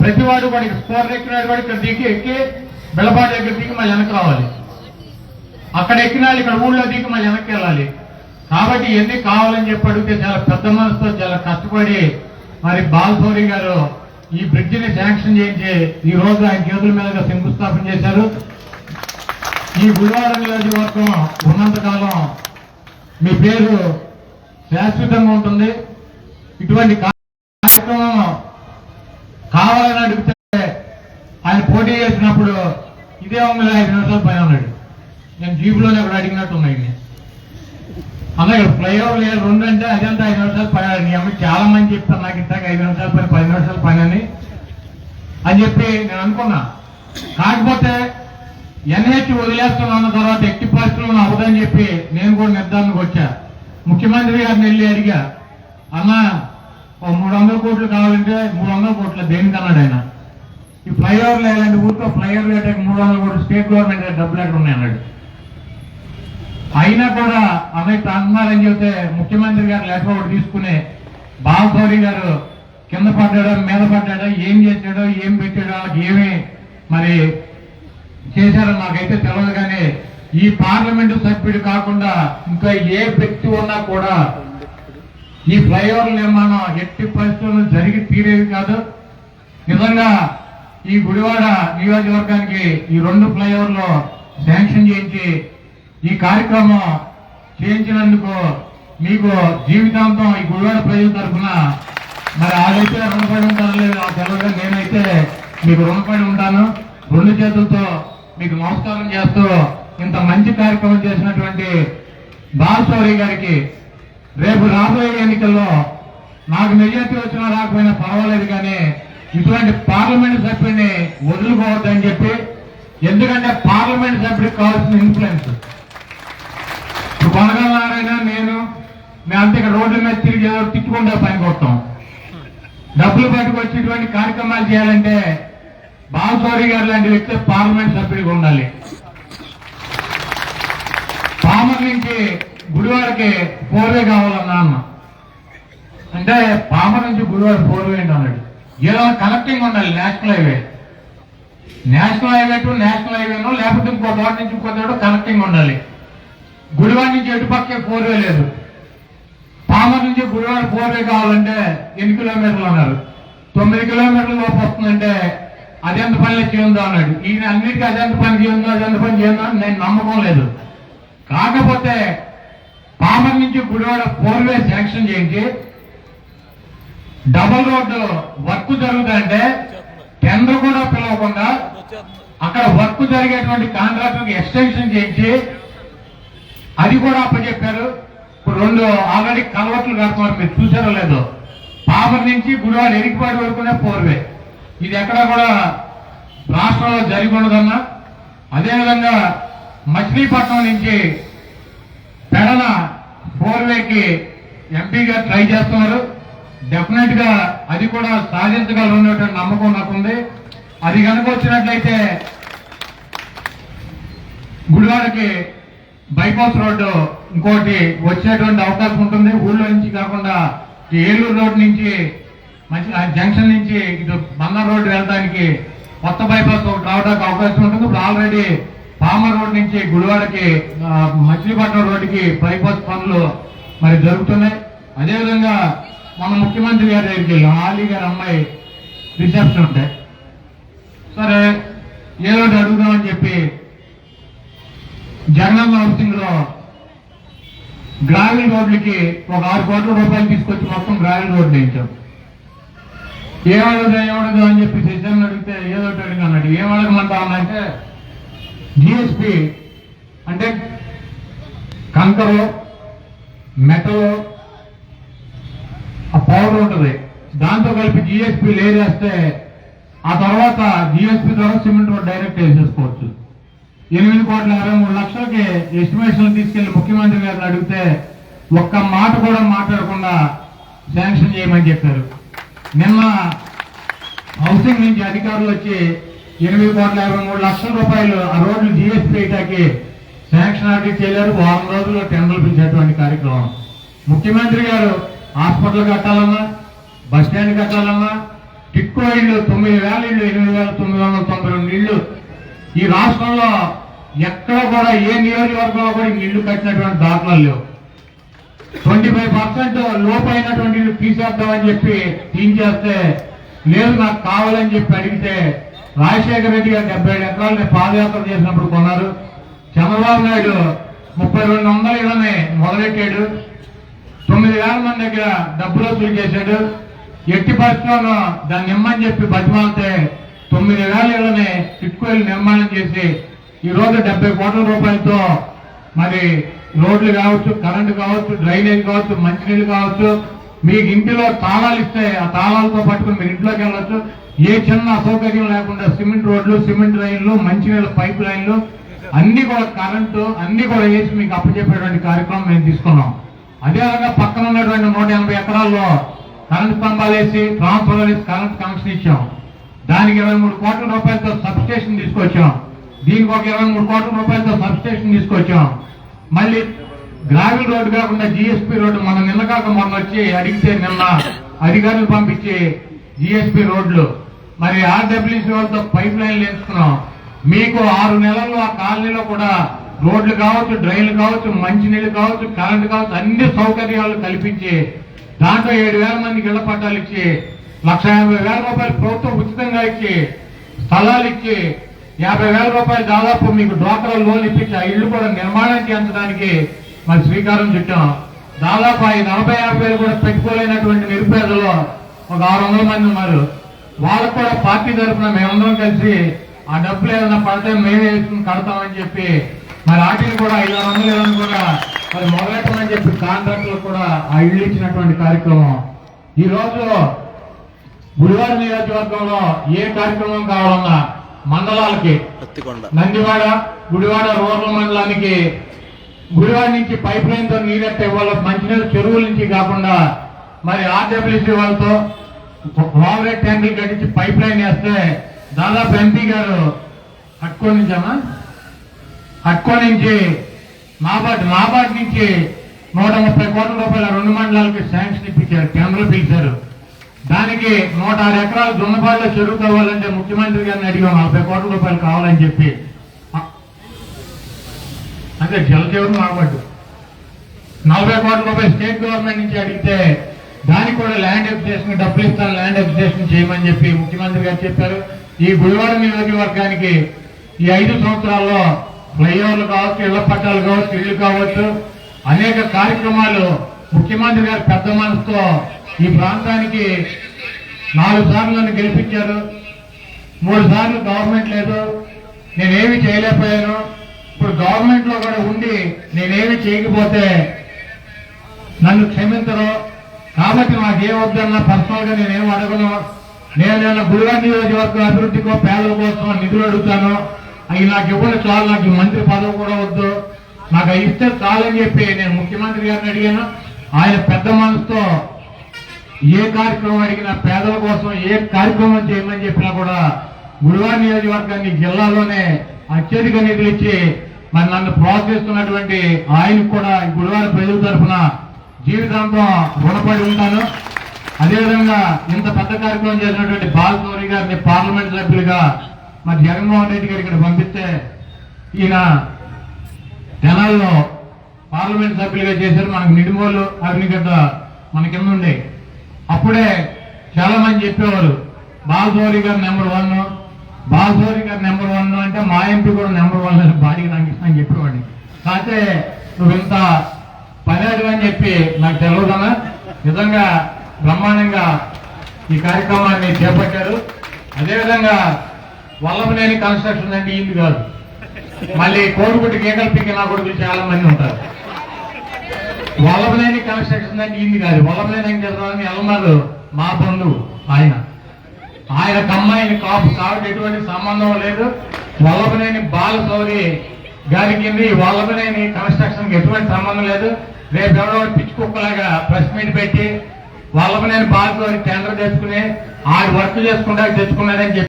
ప్రతి వాడు కూడా స్కోర్ ఎక్కినాడు వాడు ఇక్కడ దిగి ఎక్కి బిల్లపాటి దగ్గర దిగి మళ్ళీ వెనక్కి రావాలి. అక్కడ ఎక్కిన ఇక్కడ ఊళ్ళో దిగి మళ్ళీ వెనక్కి వెళ్ళాలి. కాబట్టి ఎన్ని కావాలని చెప్పి అడిగితే చాలా పెద్ద మనసుతో చాలా కష్టపడి మరి బాలసౌరి గారు ఈ బ్రిడ్జిని శాంక్షన్ చేయించి ఈ రోజు ఆయన చేతుల మీదుగా శంకుస్థాపన చేశారు. ఈ గుడివాడ నియోజకవర్గం ఉన్నంతకాలం మీ పేరు శాశ్వతంగా ఉంటుంది. ఇటువంటి కార్యక్రమం కావాలని అడిగితే ఆయన పోటీ చేసినప్పుడు ఇదే వందల ఐదు నిమిషాలు పైన ఉన్నాడు నేను జీపులోనే అక్కడ అడిగినట్టు ఉన్నాయి ఇన్ని. అన్న ఇక్కడ ఫ్లైఓవర్ లేదు రెండు అంటే అదంతా ఐదు నిమిషాలు పైన నీ అమ్మ చాలా మంది చెప్తాను నాకు ఇంతకు ఐదు నిమిషాలు పైన పది నిమిషాలు పైన అని. అని చెప్పి నేను అనుకున్నా. కాకపోతే ఎన్హెచ్ వదిలేస్తున్నాను తర్వాత ఎట్టి పరిస్థితుల్లో అవదని చెప్పి నేను కూడా నిర్ధారణకు వచ్చా. ముఖ్యమంత్రి గారిని వెళ్ళి అడిగా అన్న ఓ మూడు వందల కోట్లు కావాలంటే మూడు వందల కోట్లు దేనికి అన్నాడు ఆయన? ఈ ఫ్లైఓవర్లు ఇలాంటి ఊరితో ఫ్లైఓవర్ వేయడానికి మూడు వందల కోట్లు స్టేట్ గవర్నమెంట్ దగ్గర డబ్బులు ఎక్కడ ఉన్నాయి అన్నాడు. అయినా కూడా అన్నయ్య అన్నారని చెబితే ముఖ్యమంత్రి గారు లెటర్ ఒకటి తీసుకుని బాలసౌరి గారు కింద పడ్డాడో మీద పడ్డాడో ఏం చేశాడో ఏం పెట్టాడో ఏమే ఏమి మరి చేశారో నాకైతే తెలియదు కానీ ఈ పార్లమెంటు సభ్యుడు కాకుండా ఇంకా ఏ వ్యక్తి ఉన్నా కూడా ఈ ఫ్లైఓవర్ నిర్మాణం ఎట్టి పరిస్థితుల్లో జరిగి తీరేది కాదు. నిజంగా ఈ గుడివాడ నియోజకవర్గానికి ఈ రెండు ఫ్లైఓవర్లు శాంక్షన్ చేయించి ఈ కార్యక్రమం చేయించినందుకు మీకు జీవితాంతం ఈ గుడివాడ ప్రజల తరఫున మరి ఆదైతే రుణపడి ఉంటారో లేదో నాకు నేనైతే మీకు రుణపడి ఉంటాను. రెండు చేతులతో మీకు నమస్కారం చేస్తూ ఇంత మంచి కార్యక్రమం చేసినటువంటి బాలశౌరి గారికి రేపు రాబోయే ఎన్నికల్లో నాకు మెజార్టీ వచ్చినా రాకపోయినా పర్వాలేదు కానీ ఇటువంటి పార్లమెంట్ సభ్యుడిని వదులుకోవద్దని చెప్పి ఎందుకంటే పార్లమెంట్ సభ్యుడికి కావాల్సిన ఇన్ఫ్లుయెన్స్ ఇప్పుడు కొనగల నేను మేమంతా ఇక్కడ రోడ్ల మీద తిరిగి ఏదో తిట్టుకుంటా పని కొడతాం. డబ్బులు పట్టుకొచ్చి ఇటువంటి కార్యక్రమాలు చేయాలంటే బాలసౌరి గారు లాంటి వ్యక్తి పార్లమెంట్ సభ్యుడిగా ఉండాలి. పామర్ నుంచి గురువారికి ఫోర్వే కావాలన్నా అన్న. అంటే పామర్ నుంచి గుడివాడ ఫోర్వే ఏంటి అన్నాడు ఏదో కనెక్టింగ్ ఉండాలి national highway national highway to national హైవేనో లేకపోతే ఇంకో చోట నుంచి ఇంకో చోట కనెక్టింగ్ ఉండాలి. గుడివాడ నుంచి ఎటుపక్కే ఫోర్వే లేదు. పామర్ నుంచి గుడివాడ ఫోర్వే కావాలంటే ఎన్ని కిలోమీటర్లు అన్నారు? తొమ్మిది కిలోమీటర్ల లోపు వస్తుందంటే అదెంత పనిలో చేయందో అన్నాడు. ఈయన అన్నిటికీ అదెంత పని చేయందో అదెంత పని చేయందో అని నేను నమ్మకం లేదు. కాకపోతే పామర్ నుంచి గుడివాడ ఫోర్వే శాంక్షన్ చేయించి డబుల్ రోడ్డు వర్క్ జరుగుతుందంటే టెండర్ కూడా పిలవకుండా అక్కడ వర్క్ జరిగేటువంటి కాంట్రాక్టర్కి ఎక్స్టెన్షన్ చేయించి అది కూడా అప్పచెప్పారు. ఇప్పుడు రెండు ఆల్రెడీ కలవట్లు కడుతున్నారు. మీరు చూసారో లేదో? పాపర్ నుంచి గుడివాడ ఎరికిపాటి వరకునే పోర్వే. ఇది ఎక్కడ కూడా రాష్ట్రంలో జరిగి ఉండదన్నా అదేవిధంగా మచిలీపట్నం నుంచి పెడన ఫోర్వేకి ఎంపీగా ట్రై చేస్తున్నారు. డెఫినెట్గా అది కూడా సాధించగలనేటువంటి నమ్మకం నాకుంది. అది కనుక వచ్చినట్లయితే గుడివాడకి బైపాస్ రోడ్డు ఇంకోటి వచ్చేటువంటి అవకాశం ఉంటుంది. ఊళ్ళో నుంచి కాకుండా ఏలూరు రోడ్ నుంచి మంచి జంక్షన్ నుంచి ఇటు బందర్ రోడ్డు వెళ్ళడానికి కొత్త బైపాస్ ఒకటి రావడానికి అవకాశం ఉంటుంది. ఇప్పుడు ఆల్రెడీ పామర్ రోడ్ నుంచి గుడివాడకి మచిలీపట్నం రోడ్డుకి బైపాస్ పనులు మరి జరుగుతున్నాయి. అదేవిధంగా మన ముఖ్యమంత్రి గారి దగ్గరికి వెళ్ళాం. ఆలీ గారి అమ్మాయి రిసెప్షన్ ఉంటే. సరే ఏదో ఒకటి అడుగుదామని చెప్పి జగనన్న హౌసింగ్లో గ్రావెల్ రోడ్లకి ఒక ఆరు కోట్ల రూపాయలు తీసుకొచ్చి మొత్తం గ్రావెల్ రోడ్లు వేయించాం. ఏమడదు ఏమడదు అని చెప్పి శశాన్ని అడిగితే ఏదో ఒకటి అడిగి అన్నాడు. ఏం అడగమంటా అంటే జిఎస్పి అంటే కంకరు మెటల్ పవర్ ఉంటుంది. దాంతో కలిపి జిఎస్పి లేదేస్తే ఆ తర్వాత జిఎస్పి ద్వారా సిమెంట్ రోడ్ డైరెక్ట్ వేసేసుకోవచ్చు ఎనిమిది కోట్ల అరవై మూడు లక్షలకి ఎస్టిమేషన్ తీసుకెళ్ళి ముఖ్యమంత్రి గారిని అడిగితే ఒక్క మాట కూడా మాట్లాడకుండా శాంక్షన్ చేయమని చెప్పారు. నిన్న హౌసింగ్ నుంచి అధికారులు వచ్చి ఎనిమిది కోట్ల ఇరవై మూడు లక్షల రూపాయలు ఆ రోడ్లు జిఎస్పీ వేయటానికి శాంక్షన్ ఆర్డర్ చేయలేరు. వారం రోజుల్లో టెండర్లు పిలిచేటువంటి కార్యక్రమం. ముఖ్యమంత్రి గారు హాస్పిటల్ కట్టాలన్నా బస్ స్టాండ్ కట్టాలన్నా టిక్కో ఇళ్ళు తొమ్మిది వేల ఇళ్ళు ఎనిమిది వేల తొమ్మిది వందల తొంభై రెండు ఇళ్ళు. ఈ రాష్ట్రంలో ఎక్కడ కూడా ఏ నియోజకవర్గంలో కూడా ఇల్లు ఇళ్ళు కట్టినటువంటి దాఖలాలు లేవు. ట్వంటీ ఫైవ్ పర్సెంట్ లోపు అయినటువంటి ఇల్లు తీసేద్దామని చెప్పి తీయించేస్తే లేదు నాకు కావాలని చెప్పి అడిగితే రాజశేఖర రెడ్డి గారు డెబ్బై ఏడు ఎకరాలని పాదయాత్ర చేసినప్పుడు కొన్నారు. చంద్రబాబు నాయుడు ముప్పై రెండు వందల ఇళ్ళని మొదలెట్టాడు. తొమ్మిది వేల మంది దగ్గర డబ్బులు వసూలు చేశాడు. ఎట్టి పరిస్థితుల్లో దాన్ని ఇమ్మని చెప్పి బతిమాలితే తొమ్మిది వేల ఇళ్ళని టిట్కోయిలు నిర్మాణం చేసి ఈ రోజు డెబ్బై కోట్ల రూపాయలతో మరి రోడ్లు కావచ్చు కరెంటు కావచ్చు డ్రైనేజ్ కావచ్చు మంచినీళ్ళు కావచ్చు మీకు ఇంటిలో తాళాలు ఇస్తే ఆ తాళాలతో పట్టుకుని మీరు ఇంట్లోకి వెళ్ళొచ్చు. ఏ చిన్న అసౌకర్యం లేకుండా సిమెంట్ రోడ్లు సిమెంట్ రైన్లు మంచినీళ్ళ పైప్ లైన్లు అన్ని కూడా కరెంటు అన్ని కూడా వేసి మీకు అప్పచెప్పేటువంటి కార్యక్రమం మేము తీసుకున్నాం. అదేవిధంగా పక్కన ఉన్నటువంటి నూట ఎనభై ఎకరాల్లో కరెంట్ స్తంభాలు వేసి ట్రాన్స్ఫర్ వేసి కరెంట్ కనెక్షన్ ఇచ్చాం. దానికి ఇరవై మూడు కోట్ల రూపాయలతో సబ్స్టేషన్ తీసుకొచ్చాం. దీనికి ఒక ఇరవై మూడు కోట్ల రూపాయలతో సబ్స్టేషన్ తీసుకొచ్చాం. మళ్ళీ గ్రావెల్ రోడ్డు కాకుండా జిఎస్పి రోడ్డు మనం నిన్న కాక మొన్న వచ్చి అడిగితే నిన్న అధికారులు పంపించి జిఎస్పి రోడ్లు. మరి ఆర్డబ్ల్యూసీ వాళ్ళతో పైప్ లైన్లు ఎంచుకున్నాం మీకు ఆరు నెలల్లో ఆ కాలనీలో కూడా రోడ్లు కావచ్చు డ్రైన్లు కావచ్చు మంచినీళ్ళు కావచ్చు కరెంటు కావచ్చు అన్ని సౌకర్యాలు కల్పించి దాంట్లో ఏడు వేల మందికి ఇళ్ళ పట్టాలు ఇచ్చి లక్ష యాభై వేల రూపాయలు ప్రభుత్వం ఉచితంగా ఇచ్చి స్థలాలు ఇచ్చి యాభై వేల రూపాయలు దాదాపు మీకు డ్వాక్రా లోన్ ఇప్పించి ఆ ఇల్లు కూడా నిర్మాణం చేయించడానికి మరి శ్రీకారం చుట్టాం. దాదాపు ఈ నలభై యాభై వేలు కూడా పెట్టుకోలేనటువంటి నిరుపేదలో ఒక ఆరు వందల మంది ఉన్నారు. వాళ్ళకు కూడా పార్టీ తరఫున మేమందరం కలిసి ఆ డబ్బులు ఏదైనా పడితే మేమే వేసుకుని కడతామని చెప్పి మరి వాటిని కూడా ఐదు ఆరు వందలు ఏదైనా కూడా మరి మొదలెట్టమని చెప్పి కాంట్రాక్టులకు కూడా ఆ ఇల్లు ఇచ్చినటువంటి కార్యక్రమం. ఈ రోజు గుడివాడ నియోజకవర్గంలో ఏ కార్యక్రమం కావాలన్నా మండలాలకి నందివాడ గుడివాడ రూరల్ మండలానికి గుడివాడ నుంచి పైప్ లైన్తో నీరెట్టే వాళ్ళ మంచినీళ్ళ చెరువుల నుంచి కాకుండా మరి ఆర్డబ్ల్యూసీ వాళ్ళతో ఓవరేట్ ట్యాంకులు కట్టించి పైప్ లైన్ వేస్తే దాదాపు ఎంపీ గారు హట్కో నుంచమ్మా నుంచి నాబార్డ్ నాబార్డ్ నుంచి నూట ముప్పై కోట్ల రూపాయల రెండు మండలాలకి శాంక్షన్ ఇప్పించారు కేంద్రం పిలిచారు దానికి నూట ఆరు ఎకరాలు దున్నపాడులో చెరువు కావాలంటే ముఖ్యమంత్రి గారిని అడిగాం నలభై కోట్ల రూపాయలు కావాలని చెప్పి. అంటే జలజీవనం మాబడ్డు నలభై కోట్ల రూపాయలు స్టేట్ గవర్నమెంట్ నుంచి అడిగితే దానికి కూడా ల్యాండ్ ఎక్విజేషన్ డబ్బులు ఇస్తాను ల్యాండ్ ఎక్విజేషన్ చేయమని చెప్పి ముఖ్యమంత్రి గారు చెప్పారు. ఈ గుడివాడ నియోజకవర్గానికి ఈ ఐదు సంవత్సరాల్లో ఫ్లైఓవర్లు కావచ్చు ఇళ్ళ పట్టాలు కావచ్చు ఇళ్ళు కావచ్చు అనేక కార్యక్రమాలు ముఖ్యమంత్రి గారు పెద్ద మనసుతో ఈ ప్రాంతానికి నాలుగు సార్లు నన్ను గెలిపించారు. మూడు సార్లు గవర్నమెంట్ లేదు. నేనేమి చేయలేకపోయాను. ఇప్పుడు గవర్నమెంట్లో కూడా ఉండి నేనేమి చేయకపోతే నన్ను క్షమించరు. కాబట్టి నాకేం వద్దన్నా పర్సనల్గా నేనేం అడగను. నేను గురుగా గుడిగా నియోజకవర్గం అభివృద్ధికో పేదల కోసం నిధులు అడుగుతాను. అవి నాకు ఇవ్వడం చాలు నాకు మంత్రి పదవి కూడా వద్దు. నాకు అవి ఇస్తే చాలని చెప్పి నేను ముఖ్యమంత్రి గారిని అడిగాను. ఆయన పెద్ద మనసుతో ఏ కార్యక్రమం అడిగినా పేదల కోసం ఏ కార్యక్రమం చేయమని చెప్పినా కూడా గుడివాడ నియోజకవర్గాన్ని జిల్లాలోనే అత్యధిక నిధులు ఇచ్చి మరి నన్ను ప్రోత్సహిస్తున్నటువంటి ఆయనకు కూడా ఈ గుడివాడ ప్రజల తరఫున జీవితాంతం రుణపడి ఉంటాను. అదేవిధంగా ఇంత పెద్ద కార్యక్రమం చేసినటువంటి బాలసౌరి గారిని పార్లమెంట్ సభ్యులుగా మరి జగన్మోహన్ రెడ్డి గారు ఇక్కడ పంపిస్తే ఈయన తెనాల్లో పార్లమెంట్ సభ్యులుగా చేశారు. మనకు నిడిమోలు అగ్నిగడ్డ మన కింద ఉండే. అప్పుడే చాలా మంది చెప్పేవారు బాలసౌరి గారు నెంబర్ వన్ బాలసౌరి గారు నెంబర్ వన్ అంటే మా ఎంపీ కూడా నెంబర్ వన్ అని బాడీకి నాకు అని చెప్పేవాడిని. కాకపోతే నువ్వు ఇంత పనేడు అని చెప్పి నాకు తెలియదన్నా నిజంగా బ్రహ్మాండంగా ఈ కార్యక్రమాన్ని చేపట్టారు. అదేవిధంగా వల్లభనేని కన్స్ట్రక్షన్ అంటే ఇల్లు కాదు. మళ్ళీ కోడిగుడ్డి గీకల పిక్కి నా కొడుకులు చాలా మంది ఉంటారు. వల్లభనేని కన్స్ట్రక్షన్ అంటే ఇల్లు కాదు. వల్లభనేని వెంకటేశ్వరరావు ఎల్లన్నారు మా బంధువు ఆయన. ఆయన అమ్మాయిని కాపు కాబట్టి ఎటువంటి సంబంధం లేదు. వల్లభనేని బాలశౌరి గారి కింద ఈ వల్లభనేని కన్స్ట్రక్షన్ ఎటువంటి సంబంధం లేదు. రేపు ఎవరో పిచ్చి కుక్కలాగా ప్రెస్ మీట్ పెట్టి వల్లభనేని బాలశౌరి టెండర్ తెచ్చుకుని ఆడు వర్క్ చేసుకుంటా తెచ్చుకున్నాడని చెప్పి